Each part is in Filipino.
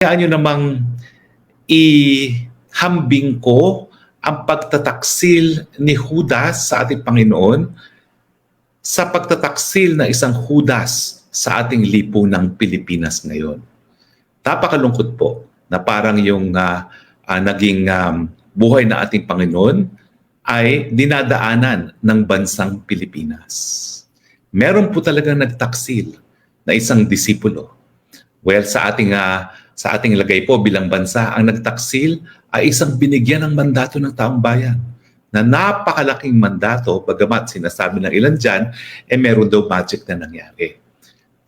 Kaya nyo namang ihambing ko ang pagtataksil ni Judas sa ating Panginoon sa pagtataksil na isang Judas sa ating lipunang Pilipinas ngayon. Tapakalungkot po na parang yung ah, ah, naging um, buhay na ating Panginoon ay dinadaanan ng bansang Pilipinas. Meron po talagang nagtaksil na isang disipulo. Well, sa ating ah, sa ating lagay po bilang bansa, ang nagtaksil ay isang binigyan ng mandato ng taong bayan na napakalaking mandato, bagamat sinasabi ng ilan dyan, eh meron daw magic na nangyari.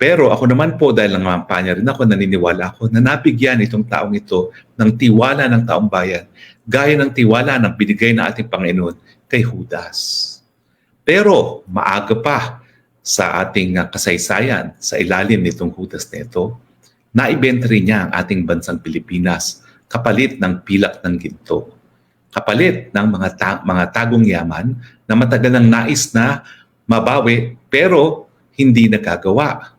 Pero ako naman po, dahil nangampanya rin ako, naniniwala ako na nabigyan itong taong ito ng tiwala ng taong bayan, gaya ng tiwala ng binigay na ating Panginoon kay Judas. Pero maaga pa sa ating kasaysayan, sa ilalim nitong Judas na rin niya ang ating bansang Pilipinas kapalit ng pilak ng ginto. Kapalit ng mga, ta- mga tagong yaman na matagal nang nais na mabawi pero hindi nagagawa.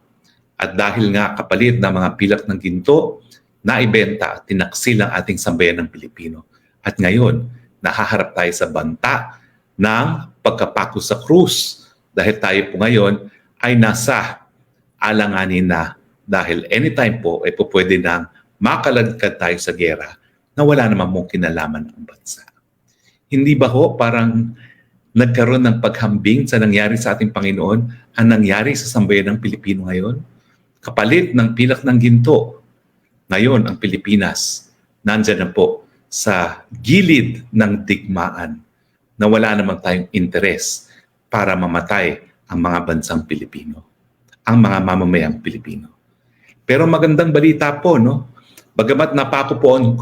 At dahil nga kapalit ng mga pilak ng ginto, naibenta at tinaksil ang ating sambayan ng Pilipino. At ngayon, nahaharap tayo sa banta ng pagkapako sa krus dahil tayo po ngayon ay nasa alanganin na dahil anytime po ay po pwede nang makaladkad tayo sa gera na wala naman mong kinalaman ang bansa. Hindi ba ho parang nagkaroon ng paghambing sa nangyari sa ating Panginoon ang nangyari sa sambayan ng Pilipino ngayon? Kapalit ng pilak ng ginto. Ngayon, ang Pilipinas, nandyan na po sa gilid ng digmaan na wala naman tayong interes para mamatay ang mga bansang Pilipino, ang mga mamamayang Pilipino. Pero magandang balita po, no? Bagamat napako po ang,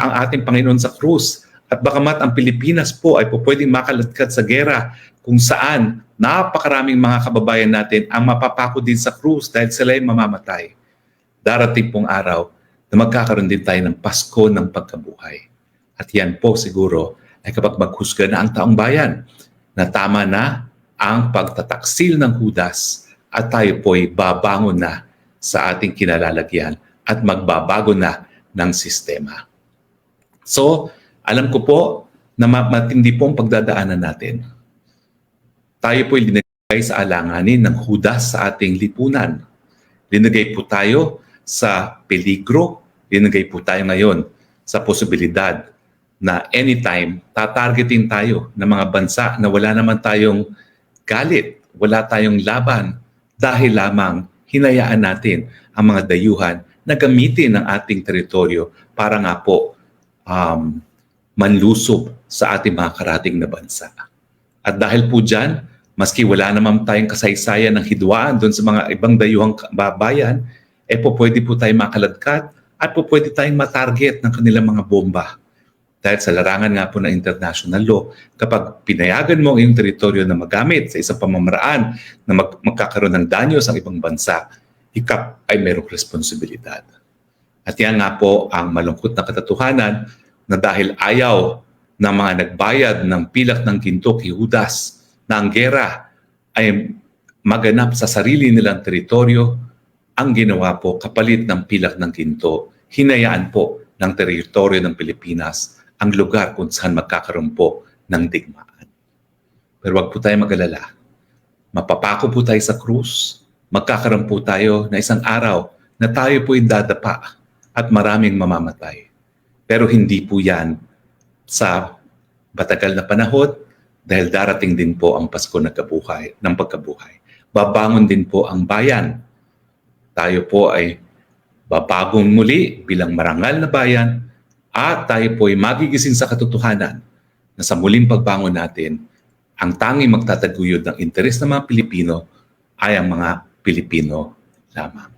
ang ating Panginoon sa krus at bagamat ang Pilipinas po ay po pwedeng makaladkad sa gera kung saan napakaraming mga kababayan natin ang mapapako din sa krus dahil sila ay mamamatay. Darating pong araw na magkakaroon din tayo ng Pasko ng pagkabuhay. At yan po siguro ay kapag maghusga na ang taong bayan na tama na ang pagtataksil ng Judas at tayo po'y babangon na sa ating kinalalagyan at magbabago na ng sistema. So, alam ko po na ma- matindi po ang pagdadaanan natin. Tayo po'y linagay sa alanganin ng Judas sa ating lipunan. Linagay po tayo sa peligro. Linagay po tayo ngayon sa posibilidad na anytime tatargetin tayo ng mga bansa na wala naman tayong galit, wala tayong laban dahil lamang hinayaan natin ang mga dayuhan na gamitin ang ating teritoryo para nga po um, manlusob sa ating mga karating na bansa. At dahil po dyan, maski wala naman tayong kasaysayan ng hidwaan doon sa mga ibang dayuhang babayan, eh po pwede po tayong makaladkad at po pwede tayong matarget ng kanilang mga bomba. Dahil sa larangan nga po ng international law, kapag pinayagan mo ang iyong teritoryo na magamit sa isang pamamaraan na mag- magkakaroon ng danyo sa ibang bansa, ikap ay mayroong responsibilidad. At yan nga po ang malungkot na katotohanan na dahil ayaw ng mga nagbayad ng pilak ng ginto kay Judas na ang gera ay maganap sa sarili nilang teritoryo, ang ginawa po kapalit ng pilak ng ginto, hinayaan po ng teritoryo ng Pilipinas ang lugar kung saan magkakaroon po ng digmaan. Pero wag po tayo mag-alala. Mapapako po tayo sa krus, magkakaroon po tayo na isang araw na tayo po dadapa at maraming mamamatay. Pero hindi po yan sa batagal na panahon dahil darating din po ang Pasko ng, kabuhay, ng pagkabuhay. Babangon din po ang bayan. Tayo po ay babagong muli bilang marangal na bayan at tayo po ay magigising sa katotohanan na sa muling pagbangon natin, ang tanging magtataguyod ng interes ng mga Pilipino ay ang mga Pilipino lamang.